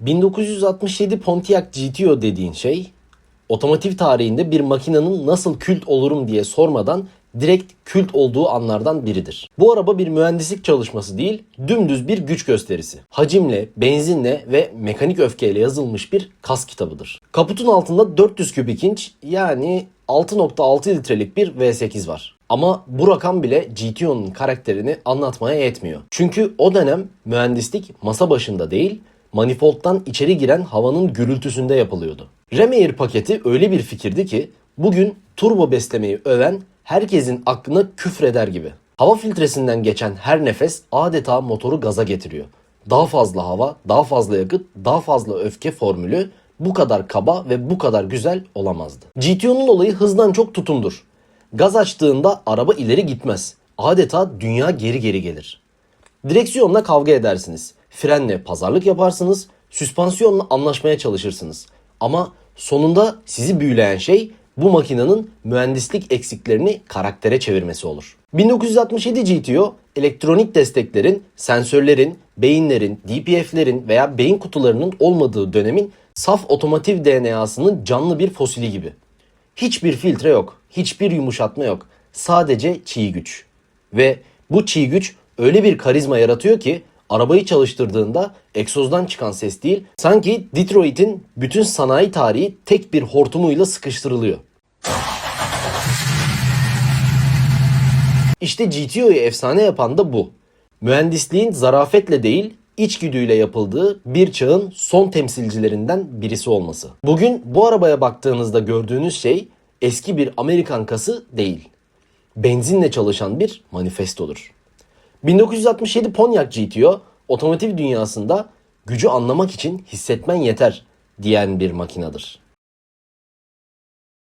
1967 Pontiac GTO dediğin şey otomotiv tarihinde bir makinenin nasıl kült olurum diye sormadan direkt kült olduğu anlardan biridir. Bu araba bir mühendislik çalışması değil, dümdüz bir güç gösterisi. Hacimle, benzinle ve mekanik öfkeyle yazılmış bir kas kitabıdır. Kaputun altında 400 kübik inç yani 6.6 litrelik bir V8 var. Ama bu rakam bile GTO'nun karakterini anlatmaya yetmiyor. Çünkü o dönem mühendislik masa başında değil, manifoldtan içeri giren havanın gürültüsünde yapılıyordu. Remair paketi öyle bir fikirdi ki bugün turbo beslemeyi öven herkesin aklına küfreder gibi. Hava filtresinden geçen her nefes adeta motoru gaza getiriyor. Daha fazla hava, daha fazla yakıt, daha fazla öfke formülü bu kadar kaba ve bu kadar güzel olamazdı. GTO'nun olayı hızdan çok tutumdur. Gaz açtığında araba ileri gitmez. Adeta dünya geri geri gelir. Direksiyonla kavga edersiniz. Frenle pazarlık yaparsınız. Süspansiyonla anlaşmaya çalışırsınız. Ama sonunda sizi büyüleyen şey bu makinenin mühendislik eksiklerini karaktere çevirmesi olur. 1967 GTO elektronik desteklerin, sensörlerin, beyinlerin, DPF'lerin veya beyin kutularının olmadığı dönemin saf otomotiv DNA'sının canlı bir fosili gibi. Hiçbir filtre yok, hiçbir yumuşatma yok. Sadece çiğ güç. Ve bu çiğ güç öyle bir karizma yaratıyor ki arabayı çalıştırdığında egzozdan çıkan ses değil, sanki Detroit'in bütün sanayi tarihi tek bir hortumuyla sıkıştırılıyor. İşte GTO'yu efsane yapan da bu. Mühendisliğin zarafetle değil, içgüdüyle yapıldığı bir çağın son temsilcilerinden birisi olması. Bugün bu arabaya baktığınızda gördüğünüz şey eski bir Amerikan kası değil. Benzinle çalışan bir manifestodur. 1967 Pontiac GTO otomotiv dünyasında gücü anlamak için hissetmen yeter diyen bir makinedir.